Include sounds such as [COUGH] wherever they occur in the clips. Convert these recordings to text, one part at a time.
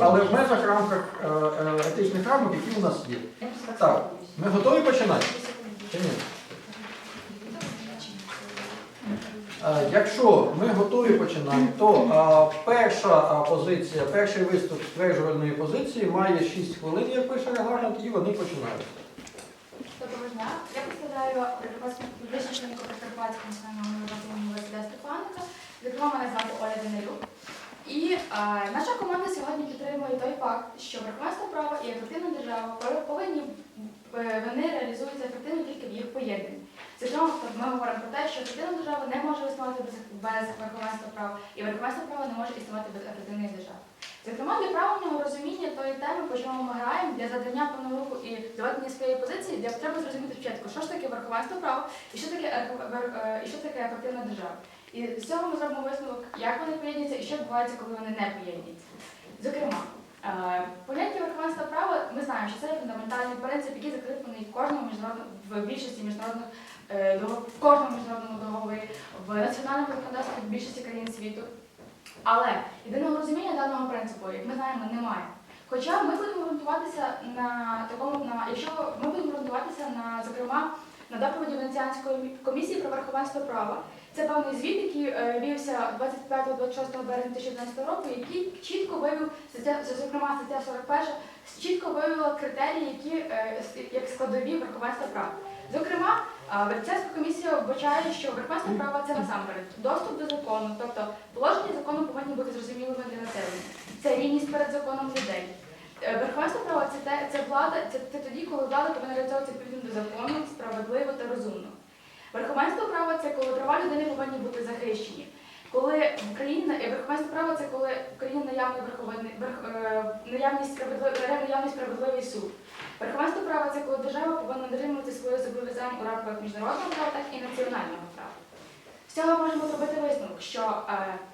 але в межах рамках е, е, етичних рамок, які у нас є. Так, ми готові починати? Чи ні? Е, Якщо ми готові починати, то перша позиція, перший виступ стверджувальної позиції має 6 хвилин, як пише регламент, і вони починають. Доброго дня. Я представляю Прикарпатську національного університету Василя Стефаника. Зокрема, мене звати Оля Данилюк. І е, наша команда сьогодні підтримує той факт, що верховенство права і ефективна держава повинні е, вони реалізуються ефективно тільки в їх поєднанні. Зокрема, ми говоримо про те, що ефективна держава не може існувати без, без верховенства права, і верховенство права не може існувати без ефективної держави. Зокрема, для правильного розуміння тої теми, по чому ми граємо, для задання певного руху і доведення своєї позиції, для треба зрозуміти спочатку, що ж таке верховенство права і що таке е, і що таке ефективна держава. І з цього ми зробимо висновок, як вони поєднуються і що відбувається, коли вони не поєднуються. Зокрема, е, поняття верховенства права ми знаємо, що це фундаментальний принцип, який закріплений в кожному міжнародному в більшості міжнародних е, в кожному міжнародному договорі, в національному законодавстві в більшості країн світу. Але єдиного розуміння даного принципу, як ми знаємо, немає. Хоча ми будемо ґрунтуватися на такому, на якщо ми будемо ґрунтуватися на, зокрема, на доповіді Венеціанської комісії про верховенство права. Це певний звіт, який е, вівся 25-26 березня 2011 року, який чітко вивів зокрема стаття 41, чітко вивела критерії, які е, як складові верховенства права. Зокрема, е, комісія вбачає, що верховенство права це насамперед доступ до закону, тобто положення закону повинні бути зрозумілими для населення. Це рівність перед законом людей. Верховенство права це те, це влада, це, це тоді, коли влада повинна реалізовуватися відповідно до закону, справедливо та розумно. Верховенство права це коли права людини повинні бути захищені. Коли в е, верховенство права це коли в країні наявний верховний верх, е, наявність справедливий наявний справедливий суд. Верховенство права це коли держава повинна дотримувати свої зобов'язання у рамках міжнародного права, так і національного права. З цього можемо зробити висновок, що е, Е,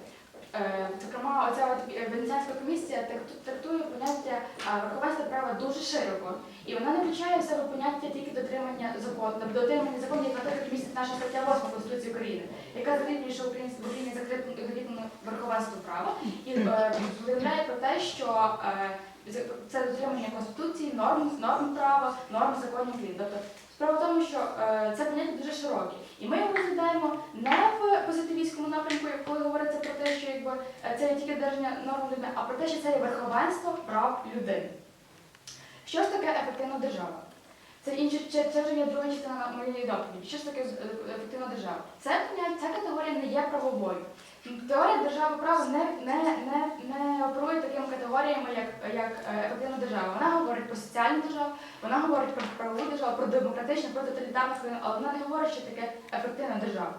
Зокрема, оця от е, Венеціанська комісія трактує поняття е, верховенства права дуже широко, і вона не включає в себе поняття тільки дотримання закону, дотримання законів, як наприклад, містить наша стаття 8 Конституції України, яка закріплює, що в Україні закріплено верховенство права і е, повідомляє про те, що е, це дотримання конституції, норм, норм права, норм законів. Тобто справа в тому, що е, це поняття дуже широке, і ми його розглядаємо не в позитивістському напрямку, коли говориться про те, що якби е, це є тільки держання норм людини, а про те, що це є верховенство прав людини. Що ж таке ефективна держава? Це інше, це, це вже є друга частина моєї доповіді. Що ж таке е, ефективна держава? Це ця категорія не є правовою. Теорія держави права не, не, не, не оперує такими категоріями, як, як ефективна держава. Вона говорить про соціальну державу, вона говорить про правову державу, про демократичну, про тоталітарну країну, але вона не говорить, що таке ефективна держава.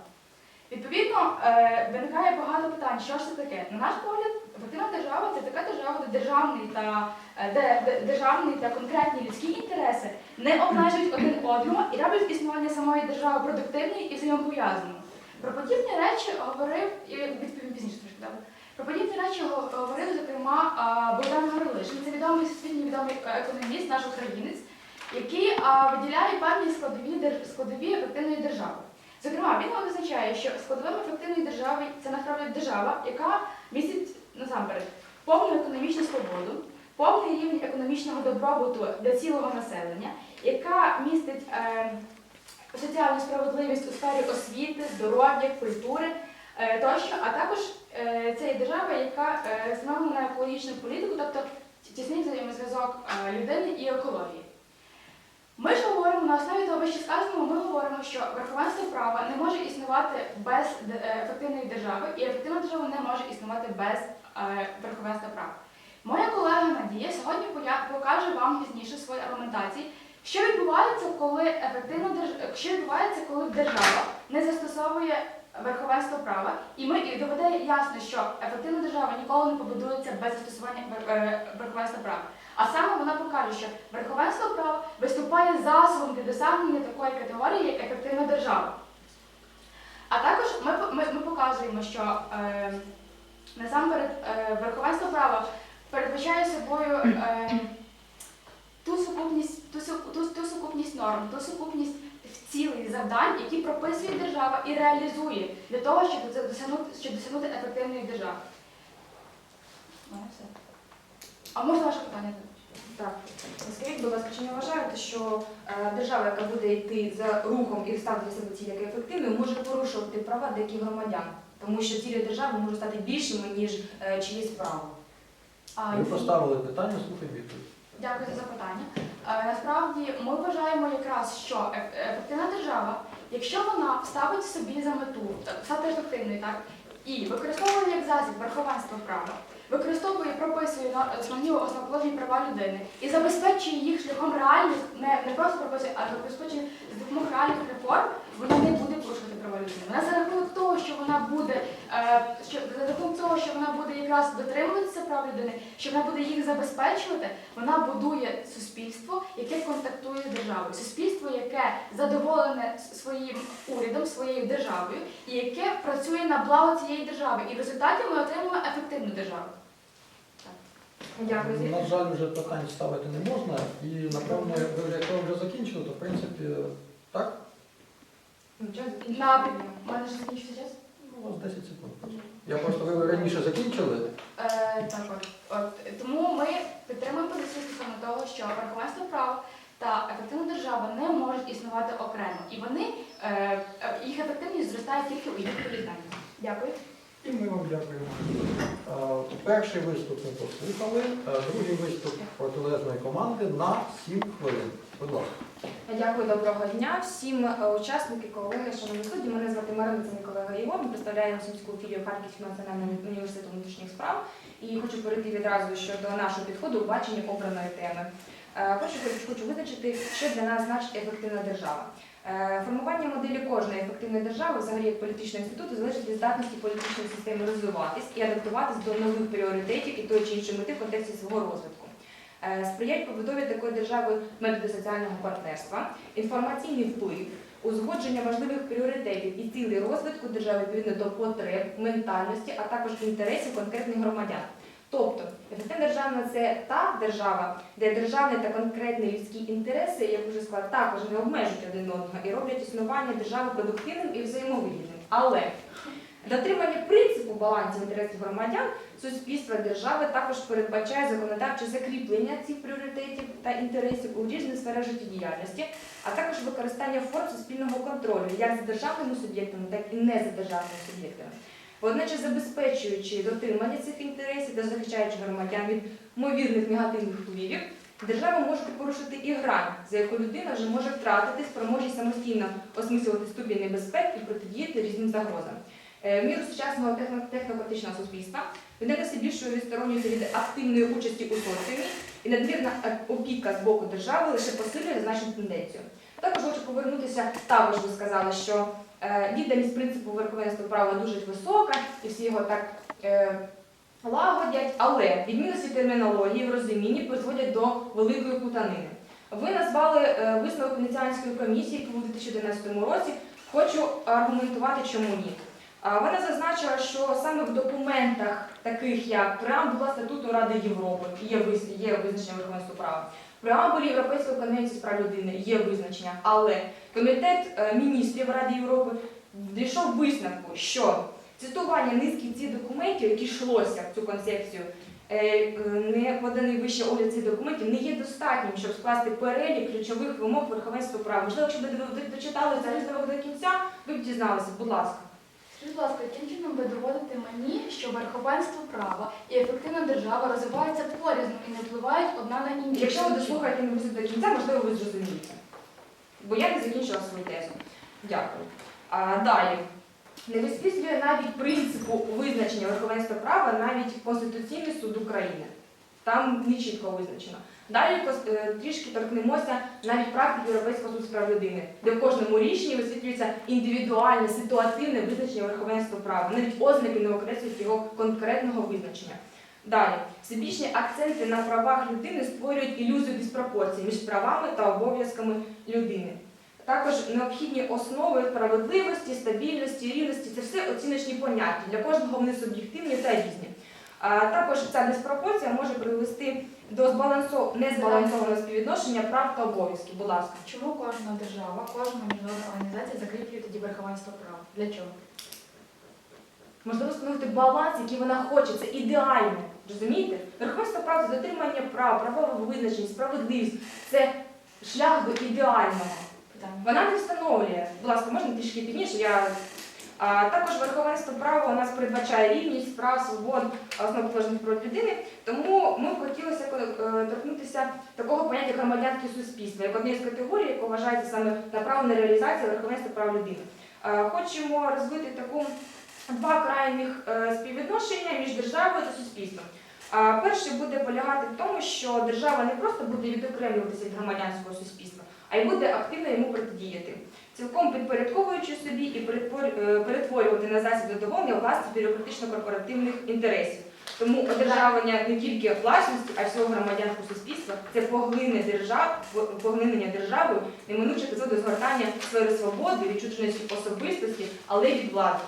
Відповідно, е, виникає багато питань, що ж це таке. На наш погляд, ефективна держава це така держава, де державний та е, де, де державний та конкретні людські інтереси не обмежують один одного і роблять існування самої держави продуктивною і взаємопов'язаною. Про подібні речі говорив і відповім пізніше трошки добре. Про подібні речі говорив, зокрема, Богдан Горлишин. Це відомий всесвітньо відомий е, економіст, наш українець, який виділяє певні складові складові ефективної держави. Зокрема, він визначає, що складовим ефективної держави це насправді держава, яка містить насамперед повну економічну свободу, повний рівень економічного добробуту для цілого населення, яка містить е, соціальну справедливість у сфері освіти, здоров'я, культури е, тощо, а також е, це є держава, яка е, встановлена на екологічну політику, тобто тісний взаємозв'язок е, людини і екології. Ми ж говоримо на основі того вище сказаного, ми говоримо, що верховенство права не може існувати без е, ефективної держави, і ефективна держава не може існувати без е, верховенства права. Моя колега Надія сьогодні покаже вам пізніше свої аргументації, що відбувається, коли ефективна держ... що відбувається, коли держава не застосовує верховенство права, і ми і доведе ясно, що ефективна держава ніколи не побудується без застосування вер- е, верховенства права. А саме вона покаже, що верховенство права виступає засобом для досягнення такої категорії, як ефективна держава. А також ми, по- ми, ми показуємо, що е, насамперед е, верховенство права передбачає собою [CLEARS THROAT] е, ту сукупність, ту, ту, ту сукупність норм, ту сукупність цілей завдань, які прописує держава і реалізує для того, щоб досягнути, щоб досягнути ефективної держави. А можна ваше питання? Так, скажіть, будь ласка, чи не вважаєте, що е, держава, яка буде йти за рухом і ставити для себе ціль як ефективною, може порушувати права деяких громадян? Тому що цілі держави можуть стати більшими, ніж е, чиєсь право. Ви поставили питання, слухай відповідь. Дякую за запитання. Е, Насправді ми вважаємо якраз, що ефективна держава, якщо вона вставить собі за мету е, стати ефективною, так і використовує як засіб верховенство права, використовує, прописує на основні основоположні права людини і забезпечує їх шляхом реальних, не, не просто прописує, а забезпечує з допомогою реальних реформ, вона не буде людини. Вона за рахунок того, що вона буде е, що за рахунок того, що вона буде якраз дотримуватися прав людини, що вона буде їх забезпечувати, вона будує суспільство, яке контактує з державою, суспільство, яке задоволене своїм урядом, своєю державою, і яке працює на благо цієї держави. І в результаті ми отримуємо ефективну державу. Дякую. На жаль, вже питань ставити не можна. І напевно, ви вже якщо ви вже закінчили, то в принципі так. На у мене ж закінчився час. у вас 10 секунд. Я просто ви раніше закінчили. Е, так от. от. Тому ми підтримуємо позицію стосовно того, що верховенство права та ефективна держава не можуть існувати окремо. І вони е, е, їх ефективність зростає тільки у їх поєднанні. Дякую. І ми вам дякуємо. Е, Перший виступ ми послухали, е, другий виступ протилежної команди на 7 хвилин. Будь ласка. Дякую, доброго дня всім е, учасники, колеги, шановні судді. Мене звати Марина, це мій колега Ми представляємо Сумську філію Харківського національного університету внутрішніх справ. І хочу перейти відразу щодо нашого підходу у баченні обраної теми. Хочу- хочу визначити, що для нас значить ефективна держава. Е, Формування моделі кожної ефективної держави, взагалі як політичного інституту, залежить від здатності політичної системи розвиватись і адаптуватись до нових пріоритетів і тої чи іншої мети в контексті свого розвитку. Е, Сприяють побудові такої держави методи соціального партнерства, інформаційний вплив, узгодження важливих пріоритетів і цілей розвитку держави відповідно до потреб, ментальності, а також інтересів конкретних громадян. Тобто, ефективна державна це та держава, де державні та конкретні людські інтереси, як вже сказала, також не обмежують один одного і роблять існування держави продуктивним і взаємовигідним. Але дотримання принципу балансу інтересів громадян суспільства держави також передбачає законодавче закріплення цих пріоритетів та інтересів у різних сферах життєдіяльності, а також використання форм суспільного контролю як за державними суб'єктами, так і не за державними суб'єктами. Водночас забезпечуючи дотримання цих інтересів та захищаючи громадян від ймовірних негативних впливів, держава може порушити і грань, за яку людина вже може втратити спроможність самостійно осмислювати ступінь небезпек і протидіяти різним загрозам. Е, В міру сучасного техно- технократичного суспільства людина все більшою відсторонюється від активної участі у соціумі, і надмірна е, опіка з боку держави лише посилює зазначену тенденцію. Також хочу повернутися, також ви сказали, що е, відданість принципу верховенства права дуже висока, і всі його так е, лагодять, але відмінності термінології в розумінні призводять до великої путанини. Ви назвали е, висновок Венеціанської комісії, у 2011 році. Хочу аргументувати, чому ні. Вона зазначила, що саме в документах, таких як преамбула статуту Ради Європи, є є визначення верховенства права. Преамбулі Європейської конвенції з прав людини є визначення, але комітет е, міністрів Ради Європи дійшов висновку, що цитування низки цих документів, які йшлося в цю концепцію, е, е, не поданий вище огляд цих документів, не є достатнім, щоб скласти перелік ключових вимог верховенства права. Можливо, якщо ви дочитали висновок до кінця, ви б дізналися, будь ласка. Скажіть, будь ласка, яким чином ви доводите мені, що верховенство права і ефективна держава розвиваються порізно і не впливають одна на іншу? Якщо ви дослухаєте мене до кінця, можливо, ви зрозумієте. Бо я не закінчила свою тезу. Дякую. А, далі. Не висвітлює навіть принципу визначення верховенства права навіть Конституційний суд України. Там не чітко визначено. Далі е, трішки торкнемося навіть практики Європейського суду з прав людини, де в кожному рішенні висвітлюється індивідуальне, ситуативне визначення верховенства права. Навіть ознаки не окреслюють його конкретного визначення. Далі, всебічні акценти на правах людини створюють ілюзію диспропорції між правами та обов'язками людини. Також необхідні основи справедливості, стабільності, рівності це все оціночні поняття. Для кожного вони суб'єктивні та різні. Також ця диспропорція може привести до збалансо... незбалансованого співвідношення прав та обов'язків. Будь ласка. Чому кожна держава, кожна міжнародна організація закріплює тоді верховенство права? Для чого? можливо встановити баланс, який вона хоче. Це ідеально. Розумієте? Верховенство прав це дотримання прав, правова визначеність, справедливість це шлях до ідеального. Питання. Вона не встановлює. Будь ласка, можна трішки пізніше. Я також верховенство права у нас передбачає рівність прав, свобод, основоположних прав людини. Тому ми б хотілося е, торкнутися такого поняття як громадянське суспільство, як однієї з категорій, яка вважається саме направлена реалізація верховенства прав людини. Хочемо розвити таку два крайніх е, співвідношення між державою та суспільством. Перше буде полягати в тому, що держава не просто буде відокремлюватися від громадянського суспільства, а й буде активно йому протидіяти, цілком підпорядковуючи собі і е, перетворювати на засіб задоволення власні бюрократично-корпоративних інтересів. Тому одержавлення не тільки власності, а й всього громадянського суспільства це поглинення держав, поглинення державою, неминуче до згортання сфери свободи, відчуженості особистості, але й від влади.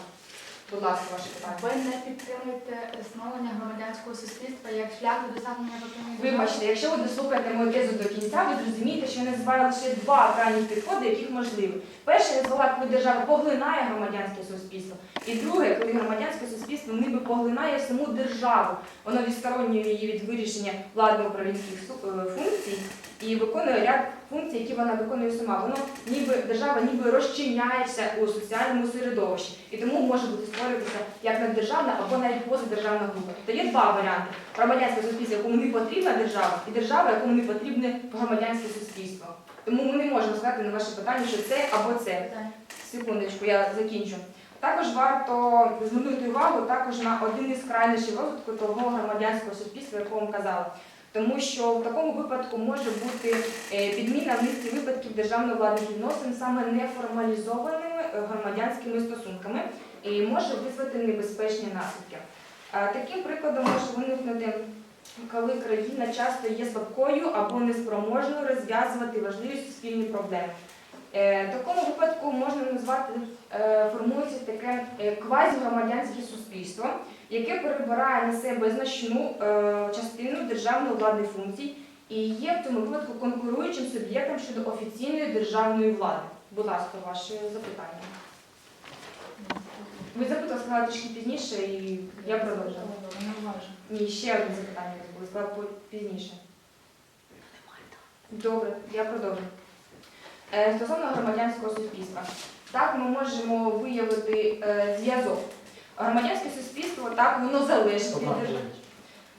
Будь ласка, ваше питання. Ви не підтримуєте становлення громадянського суспільства як шлях до досягнення ефективної Вибачте, якщо ви дослухаєте мою тезу до кінця, ви зрозумієте, що я називаю лише два крайні підходи, яких можливі. Перше, я назвала, коли держава поглинає громадянське суспільство. І друге, коли громадянське суспільство ніби поглинає саму державу. Воно відсторонює її від вирішення владно-управлінських е, функцій і виконує ряд функцій, які вона виконує сама. Воно ніби держава ніби розчиняється у соціальному середовищі і тому може бути створюватися як наддержавна або навіть позадержавна група. То є два варіанти: громадянське суспільство, якому не потрібна держава, і держава, якому не потрібне громадянське суспільство. Тому ми не можемо сказати на ваше питання, що це або це. Секундочку, я закінчу. Також варто звернути увагу також на один із крайнощів розвитку того громадянського суспільства, якого вам казала. Тому що в такому випадку може бути е, підміна в низці випадків державно-владних відносин саме неформалізованими е, громадянськими стосунками і може визвати небезпечні наслідки. Таким прикладом може виникнути, коли країна часто є слабкою або неспроможною розв'язувати важливі суспільні проблеми. Е, В такому випадку можна назвати, формується таке квазігромадянське суспільство, яке перебирає на себе значну е, частину державної владних функцій і є в цьому випадку конкуруючим суб'єктом щодо офіційної державної влади. Будь ласка, ваше запитання. Ви запитали сказали трішки пізніше, і я продовжу. Ні, ще одне запитання було, сказала пізніше. Добре, я продовжу. Е, Стосовно громадянського суспільства. Так, ми можемо виявити е, зв'язок. Громадянське суспільство, так, воно залежить від держави.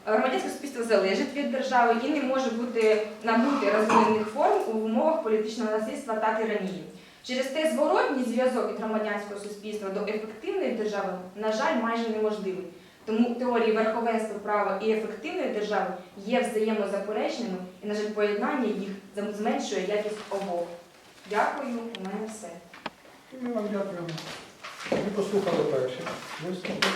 Громадянське суспільство залежить від держави і не може бути набути розвинених форм у умовах політичного насильства, так і раніше. Через те зворотній зв'язок від громадянського суспільства до ефективної держави, на жаль, майже неможливий. Тому теорії верховенства права і ефективної держави є взаємозаперечними, і, на жаль, поєднання їх зменшує якість обох. Дякую, у мене все. Ми вам дякуємо. Ми послухали перші виступи.